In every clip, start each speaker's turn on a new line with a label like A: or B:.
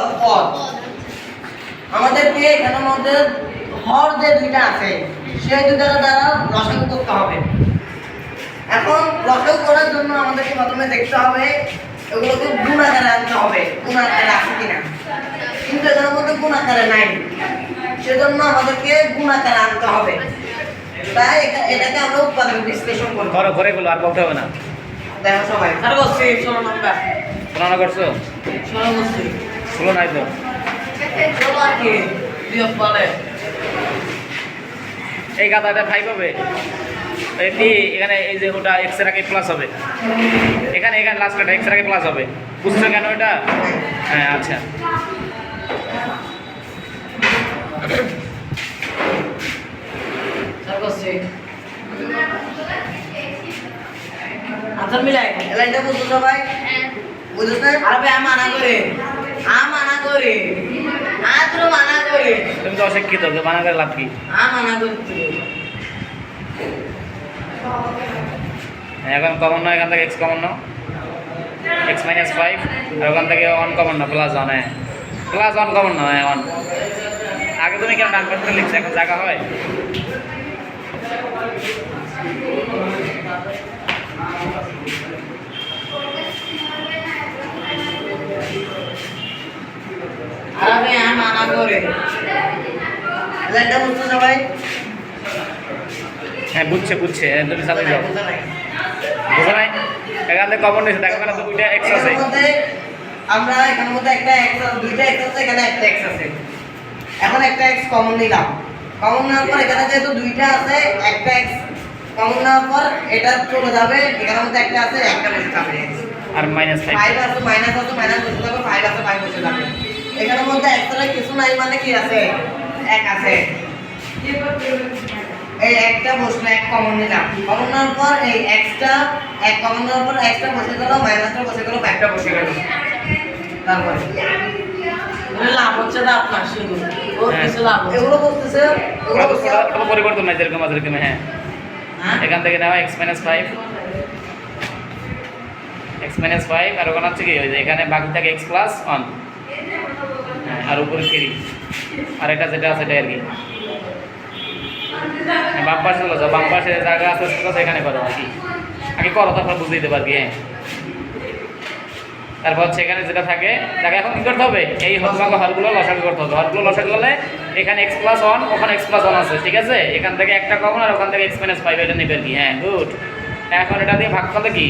A: পদ। আমাদেরকে এখানের মধ্যে হর যে দুইটা আছে সেই দুইটার দ্বারা রসায়ন করতে হবে। এখন রসায়ন করার জন্য আমাদেরকে প্রথমে দেখতে হবে এগুলোকে গুণ আকারে আনতে হবে গুণ আকারে আছে কিনা। কিন্তু এখানের মধ্যে গুণ আকারে নাই। সেজন্য আমাদেরকে গুণ আকারে আনতে হবে। তাই এটা- এটাকে আমরা উৎপাদন বিশ্লেষণ করব।
B: করো করে বলো আর বলতে হবে না।
A: দেখো সবাই।
C: আর বসছি ষোলো নম্বর।
B: শোনা করছ?
C: ষোলো বসছি
B: শুলো নাই তো।
C: ষোলো
B: এই গাদাটা ফাইভ হবে। এটি এখানে এই যে ওটা এক্সের আগে প্লাস হবে। এখানে এখানে লাস্ট কাটা এক্সের আগে প্লাস হবে। বুঝছ কেন এটা? হ্যাঁ আচ্ছা।
C: বসছি মিলাই।
A: বুঝছ সবাই? বুঝছ? না
C: আরে আম মানা করে। আম মানা করে আদ্র মানা করে।
B: তুমি তো অশিক্ষিত তো বানা করে লাভ কি?
C: মানা করতে
B: হ্যাঁ, এখন কমন নয় এখান থেকে এক্স কমন নাও। এক্স মাইনাস ফাইভ আর ওখান থেকে ওয়ান কমন না প্লাস ওয়ান হ্যাঁ। প্লাস ওয়ান কমন না হ্যাঁ ওয়ান আগে তুমি কেন ডান পাশে লিখছো এখন জায়গা হয়?
C: করে।
A: বুঝছ সবাই?
B: হ্যাঁ বুঝছে বুঝছে। হ্যাঁ, তুমি সাথে যাও।
A: বুঝো নাই?
B: বুঝো নাই? এখান থেকে কমন নিয়েছে দেখো কেন দুইটা এক্স আছে।
A: আমরা এখানের মধ্যে একটা এক্স দুইটা এক্স আছে এখানে একটা এক্স আছে। এখন একটা এক্স কমন নিলাম। কমন নেওয়ার পর এখানে যেহেতু দুইটা আছে একটা এক্স কমন নেওয়ার পর এটা চলে যাবে। এখানের মধ্যে একটা আছে একটা বসে যাবে।
B: আর মাইনাস ফাইভ
A: আছে মাইনাস আছে মাইনাস বসে যাবে ফাইভ আছে ফাইভ বসে যাবে। এখানের মধ্যে একটা কিছু নাই মানে কি আছে? এক আছে। এই একটা বসল এক কমন নিলাম। কমন নেওয়ার পর এই এক্সটা এক কমন নেওয়ার পর এক্সটা বসে গেল মাইনাসটা বসে গেল ফাইভটা বসে গেল। তারপরে।
C: মানে লাভ হচ্ছে না আপনার শুধু। ওর
B: হ্যাঁ।
C: কিছু লাভ
A: এগুলো বলতেছে
B: পরিবর্তন নাই যেরকম আছে এরকম হ্যাঁ।
C: হ্যাঁ?
B: এখান থেকে নেওয়া x minus five x minus five আর ওখানে হচ্ছে কি এখানে বাকি থাকে এক্স প্লাস ওয়ান আর উপরে থ্রি আর এটা যেটা আছে এটা আর কি। হ্যাঁ, বাম পাশে চলে যাও বাম পাশে জায়গা আছে সেখানে করো আর কি। আগে করো তারপর বুঝে দিতে পারবি হ্যাঁ। তারপর এখানে যেটা থাকে তাকে এখন কি করতে হবে? এই তোমাকে হরগুলো লসাগু করতে হবে। হরগুলো লসাগু হলে এখানে এক্স প্লাস ওয়ান ওখানে এক্স প্লাস ওয়ান আছে ঠিক আছে? এখান থেকে একটা কমন আর ওখান থেকে এক্স ফাইভ এটা নেবে কি হ্যাঁ গুড এখন এটা দিয়ে ভাগ করলে কি?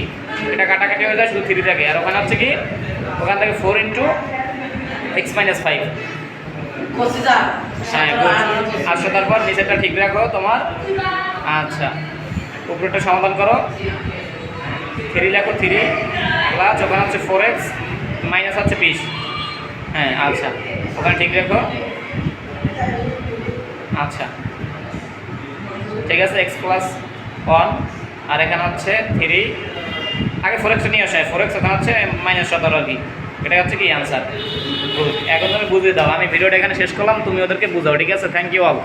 B: এটা কাটাকাটি হয়ে যায় শুধু থ্রি থাকে। আর ওখানে হচ্ছে কি? ওখান থেকে four into x minus five হ্যাঁ গুড আসো তারপর নিচেরটা ঠিক রাখো তোমার। আচ্ছা উপরেরটা সমাধান করো। থ্রি লেখো থ্রি প্লাস ওখানে হচ্ছে ফোর এক্স মাইনাস হচ্ছে বিশ। হ্যাঁ আচ্ছা ওখানে ঠিক রাখো। আচ্ছা ঠিক আছে এক্স প্লাস ওয়ান আর এখানে হচ্ছে থ্রি আগে ফোর এক্সটা নিয়ে আসে ফোর এক্স ওখানে হচ্ছে মাইনাস সতেরো আর কি। এটা হচ্ছে কি অ্যান্সার এখন তুমি বুঝিয়ে দাও। আমি ভিডিওটা এখানে শেষ করলাম, তুমি ওদেরকে বুঝাও, ঠিক আছে? Thank you all